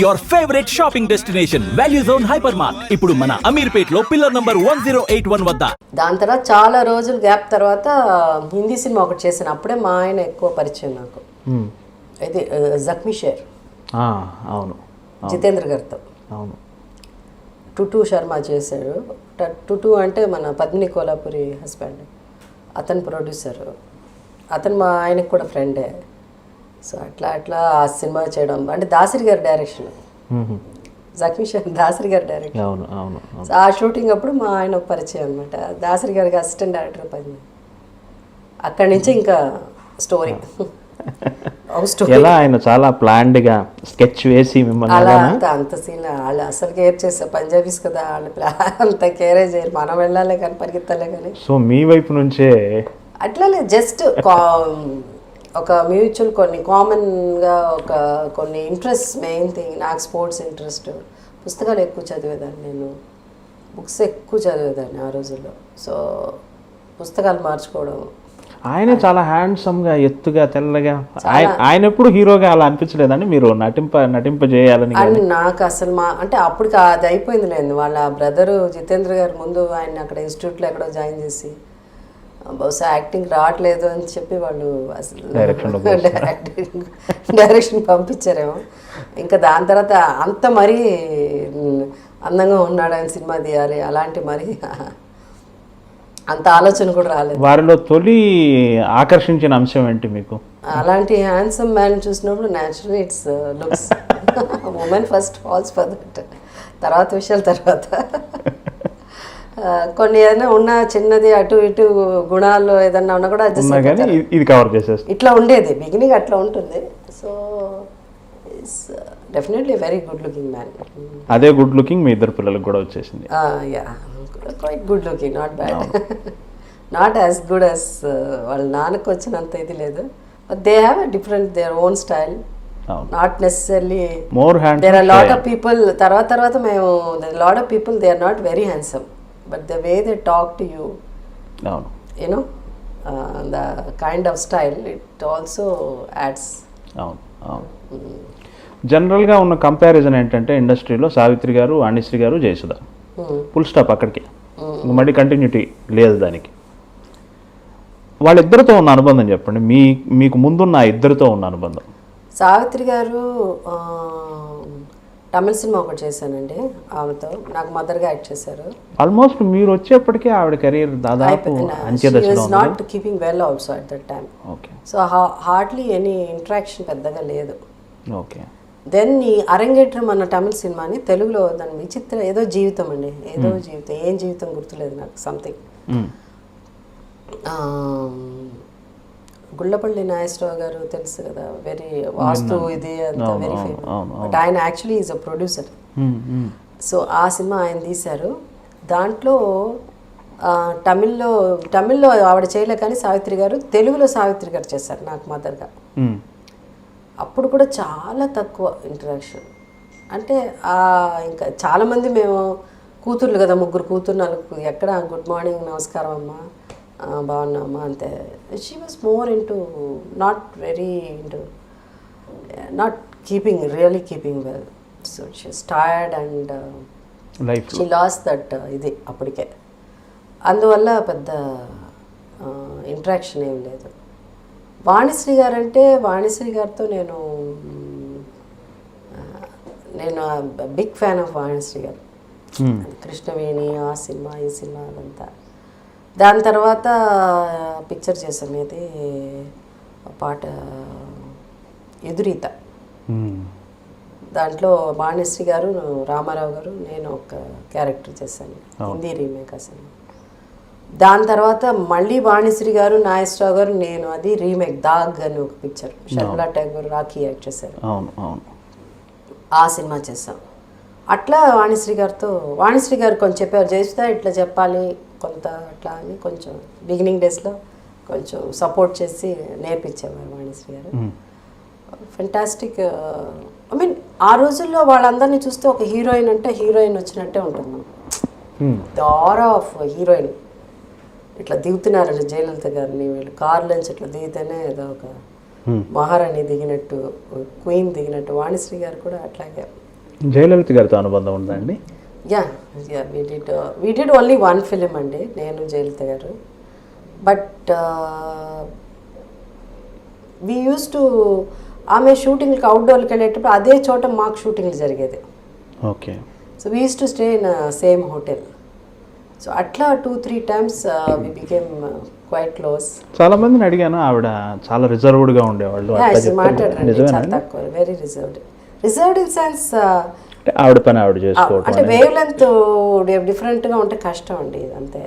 Your favourite shopping destination Value Zone Hyper Mart ఇప్పుడు మన అమీర్పేట్లో pillar number one zero eight one వద్ద. దాని తర్వాత చాలా రోజులు గ్యాప్ తర్వాత హిందీ సినిమా ఒకటి చేశాను. అప్పుడే మా ఆయన ఎక్కువ పరిచయం నాకు. అయితే ఆ, జఖ్మీ షేర్. ఆ, అవును. జితేంద్ర గారితో. అవును. టుటు శర్మ చేశాడు. ట- టుటు అంటే మన పద్మిని కోలాపురి హస్బెండ్. అతను ప్రొడ్యూసర్. అతను మా ఆయనకు కూడా ఫ్రెండే. సో అట్లా అట్లా ఆ సినిమా చేయడం. అంటే దాసరి గారి డైరెక్షన్. జఖ్మీ షేర్ దాసరి గారి డైరెక్షన్ అవును అవును ఆ షూటింగ్ అప్పుడు మా ఆయన పరిచయం అనమాట దాసరి గారికి అసిస్టెంట్ డైరెక్టర్ పని అక్కడి నుంచి ఇంకా స్టోరీ ఎలా ఆయన చాలా ప్లాన్డ్గా స్కెచ్ వేసి మిమ్మల్ని? అంత అంత సీన్ వాళ్ళు అసలు కేర్ చేస్తారు పంజాబీస్ కదా వాళ్ళు అంత కేరే చేయరు. మనం వెళ్ళాలి కానీ పరిగెత్తాలే కానీ. సో మీ వైపు నుంచే అట్లానే జస్ట్ ఒక మ్యూచువల్ కొన్ని కామన్గా ఒక కొన్ని ఇంట్రెస్ట్ మెయిన్ థింగ్ నాకు స్పోర్ట్స్ ఇంట్రెస్ట్ పుస్తకాలు ఎక్కువ చదివేదాన్ని నేను. బుక్స్ ఎక్కువ చదివేదాన్ని ఆ రోజుల్లో. సో పుస్తకాలు మార్చుకోవడం. ఆయనే చాలా హ్యాండ్సమ్గా ఎత్తుగా తెల్లగా. ఆయన ఎప్పుడు హీరోగా అలా అనిపించలేదండి మీరు నటింప నటింప చేయాలని అండ్ నాకు అసలు మా అంటే అప్పటికి అది అయిపోయింది లేదు వాళ్ళ బ్రదరు జితేంద్ర గారు ముందు ఆయన అక్కడ ఇన్స్టిట్యూట్లో ఎక్కడో జాయిన్ చేసి బహుశా యాక్టింగ్ రావట్లేదు అని చెప్పి వాళ్ళు అసలు డైరెక్టింగ్ డైరెక్షన్ పంపించారేమో. ఇంకా దాని తర్వాత అంత మరీ అందంగా ఉన్నాడు ఆయన సినిమా తీయాలి అలాంటి మరి అంత ఆలోచన కూడా రాలేదు. వారిలో తొలి ఆకర్షించిన అంశం ఏంటి మీకు? అలాంటి హ్యాండ్సమ్ మ్యాన్ చూసినప్పుడు natural it's looks woman first falls for that తర్వాత విషయాల తర్వాత. కొన్ని ఏదైనా ఉన్న చిన్నది అటు ఇటు గుణాలు ఏదన్నా ఉన్నా కూడా కానీ ఇది- కవర్ చేసేస్తుంది ఇట్లా ఉండేది. బిగినింగ్ అట్లా ఉంటుంది. So definitely very good looking man అదే గుడ్ లుకింగ్ మీ ఇద్దరు పిల్లలకు కూడా వచ్చేసింది. Yeah quite good looking not bad not as good as వాళ్ళ నాన్నకు వచ్చినంత ఇది లేదు. But they have a different their own style not necessary more hand there are lot of people తర్వాత తర్వాత మేము lot of people they are not very handsome but the way they talk to you you know the kind of style it also adds అవును అవును. జనరల్గా ఉన్న comparison ఏంటంటే ఇండస్ట్రీలో సావిత్రి గారు వాణిశ్రీ గారు జయసుధ. ఫుల్ స్టాప్ అక్కడికి. ఇంక మళ్ళీ కంటిన్యూటీ లేదు దానికి. వాళ్ళిద్దరితో ఉన్న అనుబంధం చెప్పండి. మీ మీకు ముందున్న ఇద్దరితో ఉన్న అనుబంధం. సావిత్రి గారు తమిళ సినిమా ఒకటి చేశానండి. ఆమెతో నాకు మదర్గా యాక్ట్ చేశారు. ఆల్మోస్ట్ మీరు వచ్చేప్పటికే ఆవిడ కెరీర్ దాదాపు not keeping well also at that okay so hardly any interaction పెద్దగా లేదు. ఓకే దెన్ ఈ అరంగేట్రం అన్న తమిళ సినిమాని తెలుగులో దాని విచిత్ర ఏదో జీవితం అండి. ఏదో జీవితం ఏం జీవితం గుర్తులేదు నాకు సంథింగ్. గుళ్ళపల్లి నాగేశ్వరరావు గారు తెలుసు కదా వెరీ వాస్తు ఇది అంతా వెరీ ఫేమస్ బట్ ఆయన actually is a producer. So ఆ సినిమా ఆయన తీశారు. దాంట్లో తమిళ్ళో తమిళ్ళో ఆవిడ చేయలే కానీ సావిత్రి గారు తెలుగులో సావిత్రి గారు చేశారు నాకు మదర్గా. అప్పుడు కూడా చాలా తక్కువ ఇంటరాక్షన్ అంటే ఆ ఇంకా చాలామంది మేము కూతుర్లు కదా ముగ్గురు కూతురు నలుగురు ఎక్కడ? గుడ్ మార్నింగ్ నమస్కారం అమ్మా. ఆ, బాగున్నామ్మా అంతే she was more into not very into not keeping really keeping well so she's tired and life she lost that ఇది అప్పటికే. అందువల్ల పెద్ద ఇంట్రాక్షన్ ఏం లేదు. వాణిశ్రీ గారు అంటే వాణిశ్రీ గారితో నేను నేను బిగ్ ఫ్యాన్ ఆఫ్ వాణిశ్రీ గారు. మ్మ్. కృష్ణవేణి ఆ సినిమా ఈ సినిమా అదంతా. దాని తర్వాత పిక్చర్ చేసాం ఇది పాట ఎదురీత. దాంట్లో వాణిశ్రీ గారు రామారావు గారు నేను ఒక క్యారెక్టర్ చేశాను. హిందీ రీమేక్ అసలు దాని తర్వాత మళ్ళీ వాణిశ్రీ గారు నాగేశ్వరరావు గారు నేను అది రీమేక్ దాగ్ అని ఒక పిక్చర్ షర్మిలా ఠాగూర్ రాఖీ యాక్ట్ చేశారు. ఆ సినిమా చేసాం అట్లా వాణిశ్రీ గారితో వాణిశ్రీ గారు కొంచెం చెప్పారు చేస్తా ఇట్లా చెప్పాలి కొంత అట్లా అని కొంచెం బిగినింగ్ డేస్లో కొంచెం సపోర్ట్ చేసి నేర్పించేవారు వాణిశ్రీ గారు. ఫెంటాస్టిక్ ఐ మీన్ ఆ రోజుల్లో వాళ్ళందరినీ చూస్తే ఒక హీరోయిన్ అంటే హీరోయిన్ వచ్చినట్టే ఉంటుంది. దార ఆఫ్ హీరోయిన్ ఇట్లా దిగుతున్నారండి జయలలిత గారిని వీళ్ళు కార్లోంచి ఇట్లా దిగితేనే ఏదో ఒక. మహారాణి దిగినట్టు క్వీన్ దిగినట్టు వాణిశ్రీ గారు కూడా అట్లాగే. జయలలిత గారితో అనుబంధం ఉందండి yeah yeah we did we did only one film అండి నేను జయలలిత గారు. బట్ వీ యూస్ టు ఆమె షూటింగ్కి అవుట్డోర్కి వెళ్ళేటప్పుడు అదే చోట మాకు షూటింగ్లు జరిగేది. Okay so we use to stay in same hotel so అట్లా two three times we became quite close చాలా మందిని అడిగాను ఆవిడ చాలా రిజర్వ్డ్గా ఉండేవాళ్ళు. మాట్లాడరండి చాలా తక్కువ very reserved reserved in sense ఆవిడ పని ఆవిడ చేసుకోవటం అంటే వేవ్ లెంత్ డిఫరెంట్గా ఉంటే కష్టం అండి ఇది అంతే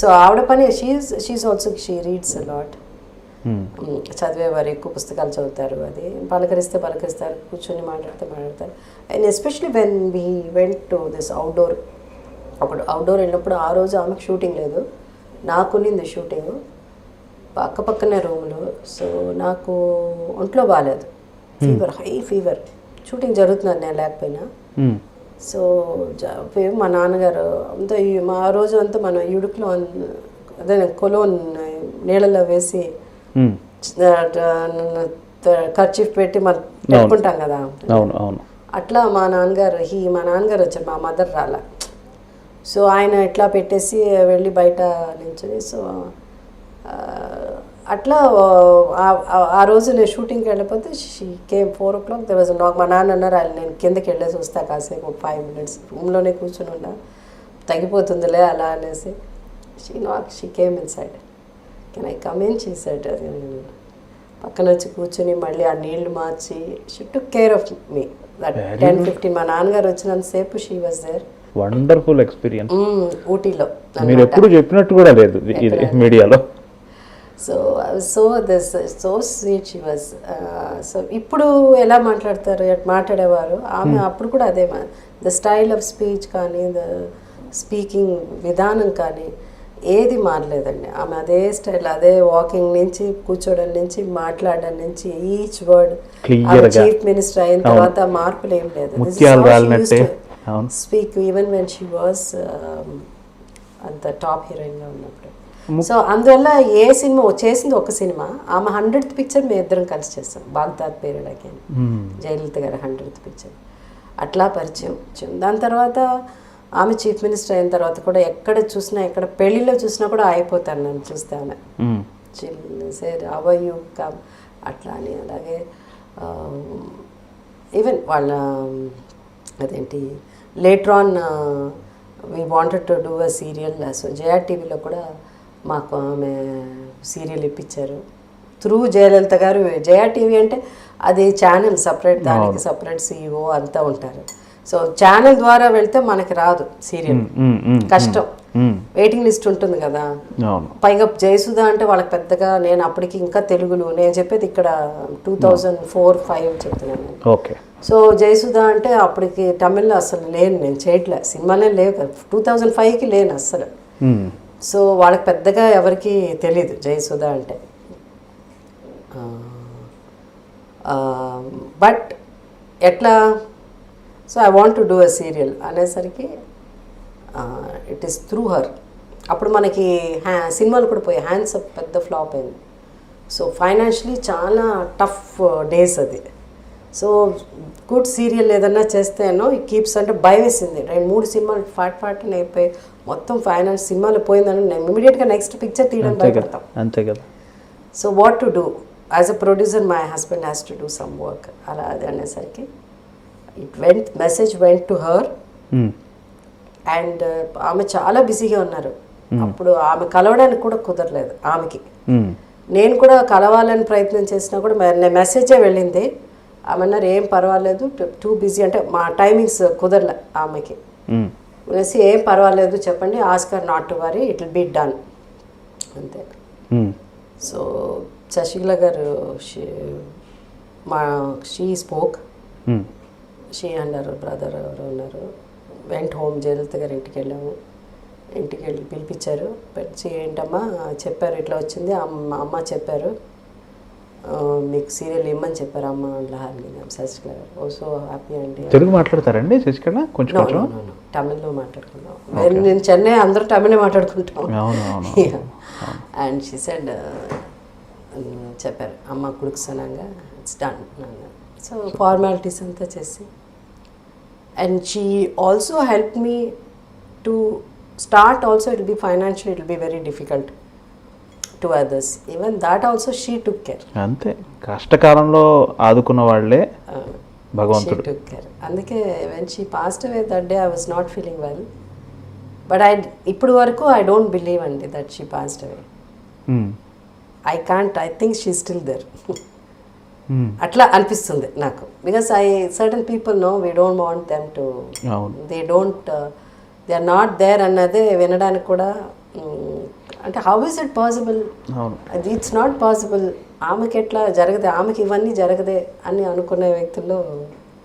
సో ఆవిడ పని she she also she reads lot. చదివేవారు ఎక్కువ పుస్తకాలు చదువుతారు అది. పలకరిస్తే పలకరిస్తారు కూర్చొని మాట్లాడితే మాట్లాడతారు. And especially when we went to this outdoor అప్పుడు అవుట్డోర్ వెళ్ళినప్పుడు ఆ రోజు ఆమెకు షూటింగ్ లేదు. నాకు ఉన్నింది షూటింగ్ పక్క పక్కనే రూములు సో నాకు ఒంట్లో బాగాలేదు ఫీవర్ హై ఫీవర్ షూటింగ్ జరుగుతున్నాను నేను లేకపోయినా. సో మా నాన్నగారు అంతా మా రోజు అంతా మనం ఇడుకులో అదే కొలోన్ నీళ్ళలో వేసి Hmm. ఖర్చు పెట్టి మనం పెట్టుకుంటాం కదా అట్లా మా నాన్నగారు హీ మా నాన్నగారు వచ్చారు మా మదర్ రాల సో ఆయన ఇట్లా పెట్టేసి వెళ్ళి బయట నించుని సో అట్లా ఆ- రోజు నేను షూటింగ్కి వెళ్ళిపోతే she came four o'clock they was నాకు మా నాన్న అన్నారు "ఆయన నేను కిందకి వెళ్ళేసి వస్తా కాసేపు ఫైవ్ మినిట్స్ రూమ్లోనే కూర్చొని ఉన్నా. తగ్గిపోతుందిలే అలా అనేసి. She knock she came inside can I come in she side పక్కన వచ్చి కూర్చొని మళ్ళీ ఆ నీళ్ళు మార్చి she took care of me that ten fifteen మా నాన్నగారు వచ్చినంతసేపు she was there wonderful experience ఊటీలో. మీరు ఎప్పుడు చెప్పినట్టు కూడా లేదు ఇది మీడియాలో. So so this so sweet she was so ఇప్పుడు ఎలా మాట్లాడతారు మాట్లాడేవారు? ఆమె అప్పుడు కూడా అదే ద స్టైల్ ఆఫ్ స్పీచ్ కానీ ద స్పీకింగ్ విధానం కానీ ఏది మారలేదండి. ఆమె అదే స్టైల్ అదే వాకింగ్ నుంచి కూర్చోవడం నుంచి మాట్లాడడం నుంచి ఈచ్ వర్డ్. చీఫ్ మినిస్టర్ అయిన తర్వాత మార్పులు ఏం లేదు. Speak even when she was అంత టాప్ హీరోయిన్గా ఉన్నప్పుడు. సో అందువల్ల ఏ సినిమా చేసింది ఒక సినిమా ఆమె హండ్రెడ్ పిక్చర్ మేము ఇద్దరం కలిసి చేస్తాం. బాగ్దాద్ పేరుడకి జయలలిత గారి హండ్రెడ్ పిక్చర్ అట్లా పరిచయం. వచ్చింది దాని తర్వాత ఆమె చీఫ్ మినిస్టర్ అయిన తర్వాత కూడా ఎక్కడ చూసినా ఎక్కడ పెళ్ళిలో చూసినా కూడా అయిపోతాను నన్ను చూస్తే ఆమె. సేర్ అవయు కమ్ అట్లా అని అలాగే ఈవెన్ వాళ్ళ అదేంటి later on we wanted to do a serial so Jaya టీవీలో కూడా మాకు ఆమె సీరియల్ ఇప్పించారు. త్రూ జయలలిత గారు జయా టీవీ అంటే అది ఛానల్ సపరేట్ దానికి సపరేట్ సీఈఓ అంతా ఉంటారు. సో ఛానల్ ద్వారా వెళ్తే మనకి రాదు సీరియల్. కష్టం. వెయిటింగ్ లిస్ట్ ఉంటుంది కదా. పైగా జయసుధ అంటే వాళ్ళకి పెద్దగా నేను అప్పటికి ఇంకా తెలుగులో నేను చెప్పేది ఇక్కడ టూ థౌజండ్ ఫోర్ ఫైవ్ చెప్తున్నాను ఓకే. సో జయసుధ అంటే అప్పటికి తమిళ్ళో అసలు లేను నేను చేయట్లే. సినిమాలే లేవు కదా. టూ థౌజండ్ ఫైవ్కి లేను Hmm. సో వాళ్ళకి పెద్దగా ఎవరికి తెలీదు జయసుధ అంటే. బట్ ఎట్లా so I want to do a serial అనేసరికి ఇట్ ఈస్ త్రూ హర్. అప్పుడు మనకి హ్యా సినిమాలు కూడా పోయి హ్యాండ్స్ పెద్ద ఫ్లాప్ అయింది. సో ఫైనాన్షియలీ చాలా టఫ్ డేస్ అది. సో గుడ్ సీరియల్ ఏదన్నా చేస్తేనో ఈ కీప్స్ అంటే భయం వేసింది రెండు మూడు సినిమాలు ఫాట్ ఫాట్ అయిపోయి మొత్తం ఫైనాన్స్ సినిమాలు పోయిందని నేను ఇమీడియట్గా నెక్స్ట్ పిక్చర్ తీయడం అంతే కదా భయపడతాం. అంతే కదా. So what to do as a producer my husband has to do some work అలా అది అనేసరికి it went message went to her Hmm. And ఆమె చాలా బిజీగా ఉన్నారు. అప్పుడు ఆమె కలవడానికి కూడా కుదరలేదు ఆమెకి. Hmm. నేను కూడా కలవాలని ప్రయత్నం చేసినా కూడా మెసేజే వెళ్ళింది. ఆమె అన్నారు ఏం పర్వాలేదు టూ బిజీ అంటే మా టైమింగ్స్ కుదరలే ఆమెకి. అనేసి ఏం పర్వాలేదు చెప్పండి ask her not to worry it will be done. అంతే. సో శశికళ గారు మా షీ స్పోక్. షీ అన్నారు బ్రదర్ ఎవరు ఉన్నారు. వెంట హోమ్ జయలలిత గారి ఇంటికి వెళ్ళాము. ఇంటికి వెళ్ళి పిలిపించారు. పిలిచి ఏంటమ్మా చెప్పారు ఇట్లా వచ్చింది. అమ్మ అమ్మ చెప్పారు. మీకు సీరియల్ ఇమ్మని చెప్పారు అమ్మ శశికళ గారు. ఓ సో హ్యాపీ అండి తెలుగు మాట్లాడతారండి శశికళ? కొంచెం కొంచెం. తమిళ్ళో మాట్లాడుకున్నాం నేను- నేను చెన్నై అందరూ తమిళే మాట్లాడుకుంటాం. అండ్ షీ సెడ్ చెప్పారు. అమ్మ కొడుకు సనంగా ఇట్స్ డన్ సో ఫార్మాలిటీస్ అంతా చేసి. And she also helped me to start also it will be financially it will be to others even that also she took care అంతే కష్టకాలంలో ఆదుకున్న వాళ్ళే uh, భగవంతుడు she took care అందుకే when she passed away that day i was not feeling well but i ఇప్పుడు వరకు i don't believe అండి that she passed away um, i can't i think she's still there um, అట్లా అనిపిస్తుంది నాకు because I certain people know we don't want them to they don't they are not there అన్నదే వినడానికి కూడా అంటే how is it possible అది it's not possible ఆమెకి ఎట్లా జరగదే? ఆమెకి ఇవన్నీ జరగదే అని అనుకునే వ్యక్తుల్లో